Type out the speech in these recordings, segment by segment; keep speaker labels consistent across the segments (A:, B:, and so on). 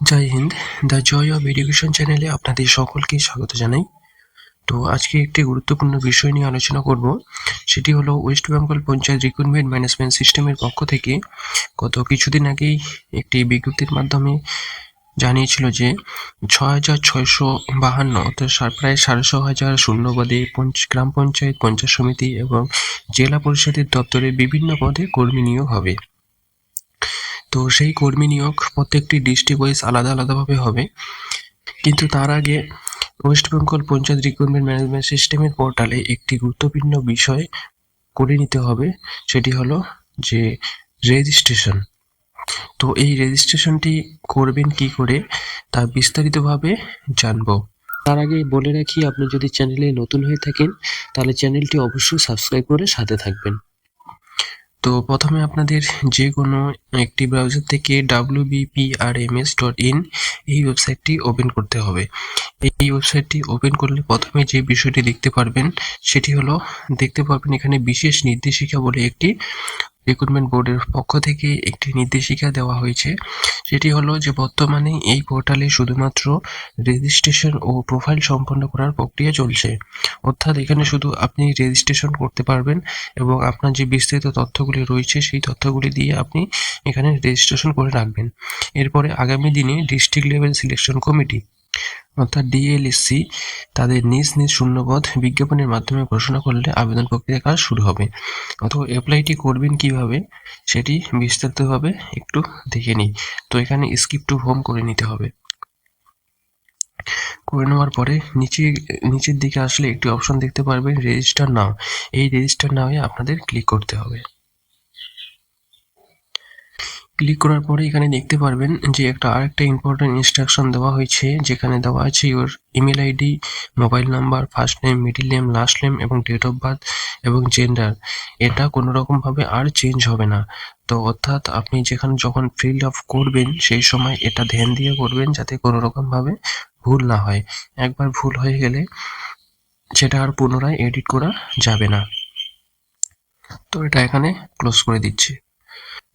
A: Jai Hind, the joy of education চ্যানেলে আপনাদের সকলকে স্বাগত জানাই। তো আজকে একটি গুরুত্বপূর্ণ বিষয় নিয়ে আলোচনা করব, সেটি হলো West Bengal panchayat recruitment management সিস্টেমের পক্ষ থেকে গত কিছুদিন আগেই একটি বিজ্ঞপ্তির মাধ্যমে জানিয়েছিল যে ছ হাজার ছয়শো বাহান্ন, অর্থাৎ প্রায় সাড়ে ছ হাজার শূন্যপদে গ্রাম পঞ্চায়েত পঞ্চায়েত সমিতি এবং জেলা পরিষদের দপ্তরে বিভিন্ন পদে কর্মী নিয়োগ হবে। তো সেই কর্মী নিয়োগ প্রত্যেকটি ডিস্ট্রিক্ট ওয়াইজ আলাদা আলাদাভাবে হবে। কিন্তু তার আগে West Bengal panchayat recruitment management সিস্টেমের পোর্টালে একটি গুরুত্বপূর্ণ বিষয় করে নিতে হবে, সেটি হলো যে রেজিস্ট্রেশন। তো এই রেজিস্ট্রেশনটি করবেন কি করে তা বিস্তারিতভাবে জানব। তার আগে বলে রাখি, আপনি যদি চ্যানেলে নতুন হয়ে থাকেন, তাহলে চ্যানেলটি অবশ্যই সাবস্ক্রাইব করে সাথে থাকবেন। তো প্রথমে আপনাদের যে কোনো একটি ব্রাউজার থেকে wbprms ডট ইন এই ওয়েবসাইটটি ওপেন করতে হবে। এই ওয়েবসাইটটি ওপেন করলে প্রথমে যে বিষয়টি দেখতে পারবেন, সেটি হলো, দেখতে পারবেন এখানে বিশেষ নির্দেশিকা বলে একটি রিক্রুটমেন্ট বোর্ডের পক্ষ থেকে একটি নির্দেশিকা দেওয়া হয়েছে। সেটি হলো যে, বর্তমানে এই পোর্টালে শুধুমাত্র রেজিস্ট্রেশন ও প্রোফাইল সম্পন্ন করার প্রক্রিয়া চলছে। অর্থাৎ এখানে শুধু আপনি রেজিস্ট্রেশন করতে পারবেন এবং আপনার যে বিস্তারিত তথ্যগুলি রয়েছে, সেই তথ্যগুলি দিয়ে আপনি এখানে রেজিস্ট্রেশন করে রাখবেন। এরপরে আগামী দিনে ডিস্ট্রিক্ট লেভেল সিলেকশন কমিটি অর্থাৎ ডিএলএসসি তাদের নিজ নিজ শূন্যপদ বিজ্ঞাপনের মাধ্যমে ঘোষণা করলে আবেদন প্রক্রিয়া কাজ শুরু হবে। অথবা অ্যাপ্লাইটি করবেন কীভাবে, সেটি বিস্তারিতভাবে একটু দেখে নিই। তো এখানে স্কিপ টু হোম করে নিতে হবে। করে নেওয়ার পরে নিচে, নিচের দিকে আসলে একটি অপশন দেখতে পারবেন রেজিস্টার নাও এই রেজিস্টার নাওয়ে আপনাদের ক্লিক করতে হবে। ক্লিক করার পরে এখানে দেখতে পারবেন যে একটা আরেকটা ইম্পর্টেন্ট ইনস্ট্রাকশন দেওয়া হয়েছে, যেখানে দেওয়া আছে your email ID mobile number first name middle name last name এবং ডেট অফ বার্থ এবং জেন্ডার এটা কোনো রকমভাবে আর চেঞ্জ হবে না। তো অর্থাৎ আপনি যেখানে যখন ফিল আপ করবেন, সেই সময় এটা ধ্যান দিয়ে করবেন যাতে কোনো রকমভাবে ভুল না হয়। একবার ভুল হয়ে গেলে সেটা আর পুনরায় এডিট করা যাবে না। তো এটা এখানে ক্লোজ করে দিচ্ছি।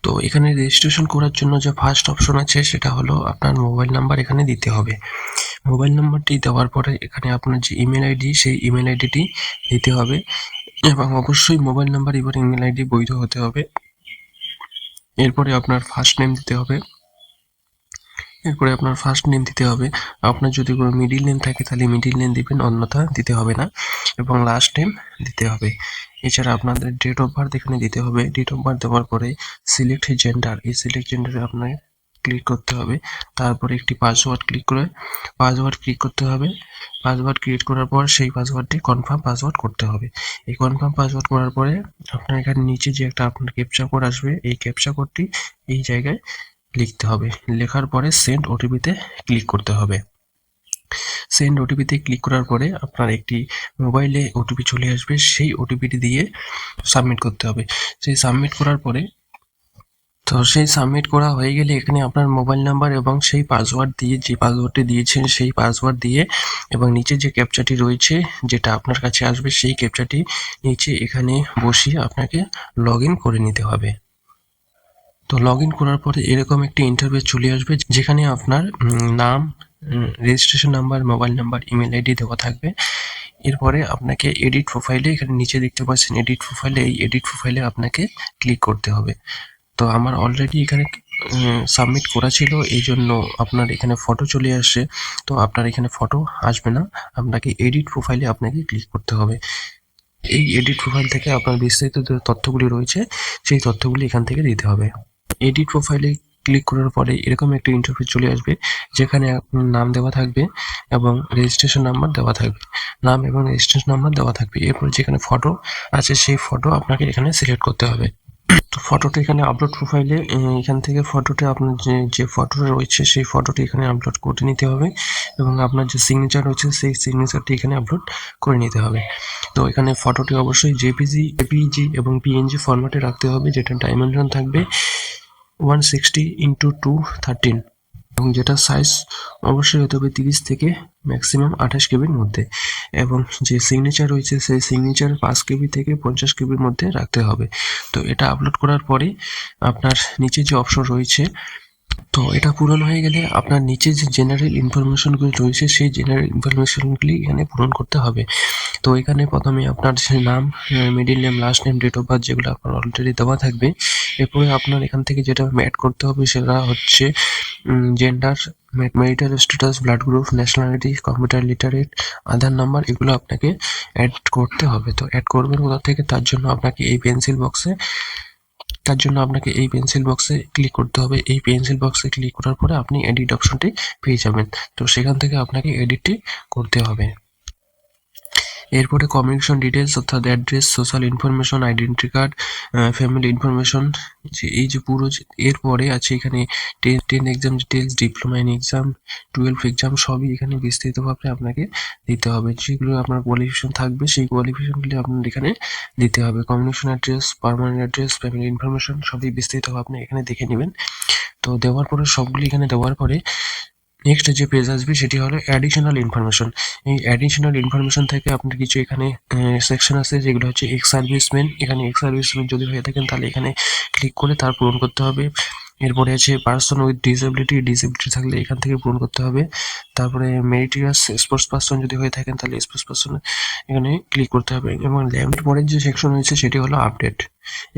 A: তো এখানে রেজিস্ট্রেশন করার জন্য যে ফার্স্ট অপশন আছে, সেটা হলো আপনার মোবাইল নাম্বার এখানে দিতে হবে। মোবাইল নাম্বারটি দেওয়ার পরে এখানে আপনার যে ইমেল আইডি সেই ইমেল আইডিটি দিতে হবে এবং অবশ্যই মোবাইল নাম্বার এবার ইমেল আইডি বৈধ হতে হবে। এরপরে আপনার ফার্স্ট নেম দিতে হবে। এরপরে আপনার ফার্স্ট নেম দিতে হবে। আপনার যদি কোনো মিডিল নেম থাকে, তাহলে মিডিল নেম দিবেন, অন্যথা দিতে হবে না। এবং লাস্ট নেম দিতে হবে। এছাড়া আপনাদের ডেট অফ বার্থ এখানে দিতে হবে। ডেট অফ বার্থ দেওয়ার পরে সিলেক্ট জেন্ডার এই সিলেক্ট জেন্ডারে আপনার ক্লিক করতে হবে। তারপরে একটি পাসওয়ার্ড ক্লিক করে পাসওয়ার্ড ক্লিক করতে হবে। পাসওয়ার্ড ক্রিয়েট করার পর সেই পাসওয়ার্ডটি কনফার্ম পাসওয়ার্ড করতে হবে। এই কনফার্ম পাসওয়ার্ড করার পরে আপনার এখানে নিচে যে একটা আপনার ক্যাপচা কোড আসবে, এই ক্যাপচা কোডটি এই জায়গায় লিখতে হবে। লেখার পরে সেন্ড ওটিপিতে ক্লিক করতে হবে। সেন্ড ওটিপিতে ক্লিক করার পরে আপনার একটি মোবাইলে ওটিপি চলে আসবে। সেই ওটিপিটি দিয়ে সাবমিট করতে হবে। সেই সাবমিট করার পরে তো সেই সাবমিট করা হয়ে গেলে এখানে আপনার মোবাইল নাম্বার এবং সেই পাসওয়ার্ড দিয়ে যে পাসওয়ার্ডটি দিয়েছেন, সেই পাসওয়ার্ড দিয়ে এবং নিচে যে ক্যাপচাটি রয়েছে যেটা আপনার কাছে আসবে, সেই ক্যাপচাটি নিচে এখানে বসিয়ে আপনাকে লগ করে নিতে হবে। তো লগ ইন করার পরে এরকম একটি ইন্টারভিউ চলে আসবে, যেখানে আপনার নাম registration number mobile number email ID দেওয়া থাকবে। এরপরে আপনাকে এডিট প্রোফাইলে এখানে নিচে দেখতে পাচ্ছেন এডিট প্রোফাইলে এই এডিট প্রোফাইলে আপনাকে ক্লিক করতে হবে। তো আমার অলরেডি এখানে সাবমিট করা ছিল, এই জন্য আপনার এখানে ফটো চলে আসছে। তো আপনার এখানে ফটো আসবে না, আপনাকে এডিট প্রোফাইলে আপনাকে ক্লিক করতে হবে। এই এডিট প্রোফাইল থেকে আপনার বিস্তারিত তথ্যগুলি রয়েছে, সেই তথ্যগুলি এখান থেকে দিতে হবে। এডিট প্রোফাইলে ক্লিক করার পরে এরকম একটা ইন্টারফেস চলে আসবে, যেখানে নাম দেওয়া থাকবে এবং রেজিস্ট্রেশন নাম্বার দেওয়া থাকবে। নাম এবং রেজিস্ট্রেশন নাম্বার দেওয়া থাকবে। এরপর যেখানে ফটো আছে, সেই ফটো আপনাকে এখানে সিলেক্ট করতে হবে। তো ফটোটা এখানে আপলোড প্রোফাইলে এখান থেকে ফটোটা আপনার যে যে ফটোটা রয়েছে, সেই ফটোটি এখানে আপলোড করে নিতে হবে এবং আপনার যে সিগনেচার রয়েছে, সেই সিগনেচারটি এখানে আপলোড করে নিতে হবে। তো এখানে ফটোটি অবশ্যই জেপিজি এপিজি এবং পিএনজি ফরম্যাটে রাখতে হবে, যেটা ডাইমেনশন থাকবে। One sixty into two thirteen এবং যেটা সাইজ অবশ্যই হতে হবে তিরিশ থেকে ম্যাক্সিমাম আঠাশ কেবির মধ্যে। এবং যে সিগনেচার রয়েছে, সেই সিগনেচার পাঁচ কেবি থেকে পঞ্চাশ কেবির মধ্যে রাখতে হবে। তো এটা আপলোড করার পরে আপনার নিচে যে অপশন রয়েছে তো এটা পূরণ হয়ে গেলে আপনার নিচে যে জেনারেল ইনফরমেশনগুলি রয়েছে, সেই জেনারেল ইনফরমেশনগুলি এখানে পূরণ করতে হবে। তো এখানে প্রথমে আপনার যে নাম middle name last name date of birth যেগুলো আপনার অলরেডি দেওয়া থাকবে। এরপরে আপনার এখান থেকে যেটা অ্যাড করতে হবে সেটা হচ্ছে gender marital status blood group nationality computer literate Aadhaar number এগুলো আপনাকে অ্যাড করতে হবে। তো অ্যাড করবেন কোথা থেকে তার জন্য আপনাকে এই পেন্সিল বক্সে তার জন্য আপনাকে এই পেন্সিল বক্সে ক্লিক করতে হবে। এই পেন্সিল বক্সে ক্লিক করার পরে আপনি এডিট অপশনটি পেয়ে যাবেন। তো সেখান থেকে আপনাকে এডিটটি করতে হবে। এরপরে কমিউনিকেশন ডিটেলস অর্থাৎ address social information identity card family information যে এই যে পুরো এরপরে আছে এখানে ten ten exam details diploma in exam twelve exam সবই এখানে বিস্তারিতভাবে আপনাকে দিতে হবে। যেগুলো আপনার কোয়ালিফিকেশন থাকবে, সেই কোয়ালিফিকেশনগুলি আপনার এখানে দিতে হবে। Communication address permanent address family information সবই বিস্তারিতভাবে আপনি এখানে দেখে নেবেন। তো দেওয়ার পরে, সবগুলি এখানে দেওয়ার পরে নেক্সট যে পেজ আসবে, সেটি হলো অ্যাডিশনাল ইনফরমেশন এই অ্যাডিশনাল ইনফরমেশন থেকে আপনার কিছু এখানে সেকশন আছে যেগুলো হচ্ছে এক্স সার্ভিসম্যান এখানে এক্স সার্ভিসম্যান যদি হয়ে থাকেন, তাহলে এখানে ক্লিক করে তার পূরণ করতে হবে। এরপরে আছে পার্সন উইথ ডিসেবিলিটি ডিসেবিলিটি থাকলে এখান থেকে পূরণ করতে হবে। তারপরে মেরিটিয়াস স্পোর্টস পার্সন যদি হয়ে থাকেন, তাহলে স্পোর্টস পার্সন এখানে ক্লিক করতে হবে। এবং ল্যাম্পের পরের যে সেকশন রয়েছে, সেটি হলো আপডেট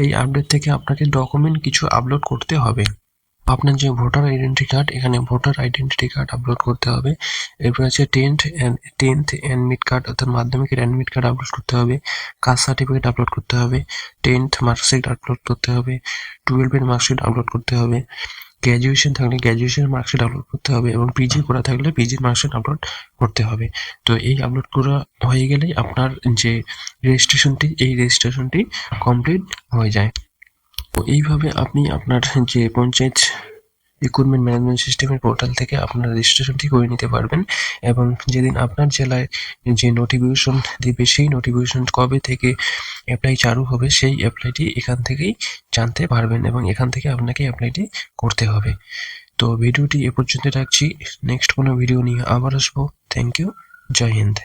A: এই আপডেট থেকে আপনাকে ডকুমেন্ট কিছু আপলোড করতে হবে। আপনার যে ভোটার আইডেন্টি কার্ড, এখানে ভোটার আইডেন্টি কার্ড আপলোড করতে হবে। এরপর আছে টেন্থ টেন্থ অ্যাডমিট কার্ড অর্থাৎ মাধ্যমিকের অ্যাডমিট কার্ড আপলোড করতে হবে। কাস্ট সার্টিফিকেট আপলোড করতে হবে। টেন্থ মার্কশিট আপলোড করতে হবে। টুয়েলভের মার্কশিট আপলোড করতে হবে। গ্র্যাজুয়েশন থাকলে গ্র্যাজুয়েশনের মার্কশিট আপলোড করতে হবে এবং পিজি করা থাকলে পিজির মার্কশিট আপলোড করতে হবে। তো এই আপলোড করা হয়ে গেলেই আপনার যে রেজিস্ট্রেশনটি এই রেজিস্ট্রেশনটি কমপ্লিট হয়ে যায়। তো এইভাবে আপনি আপনার যে পঞ্চায়েত রিক্রুটমেন্ট ম্যানেজমেন্ট সিস্টেমের পোর্টাল থেকে আপনার রেজিস্ট্রেশনটি করে নিতে পারবেন এবং যেদিন আপনার জেলায় যে নোটিফিকেশন দিবে, সেই নোটিফিকেশন কবে থেকে অ্যাপ্লাই চালু হবে, সেই অ্যাপ্লাইটি এখান থেকেই জানতে পারবেন এবং এখান থেকে আপনাকে অ্যাপ্লাইটি করতে হবে। তো ভিডিওটি এ পর্যন্ত রাখছি। নেক্সট কোনো ভিডিও নিয়ে আবার আসব। Thank you Joy Hind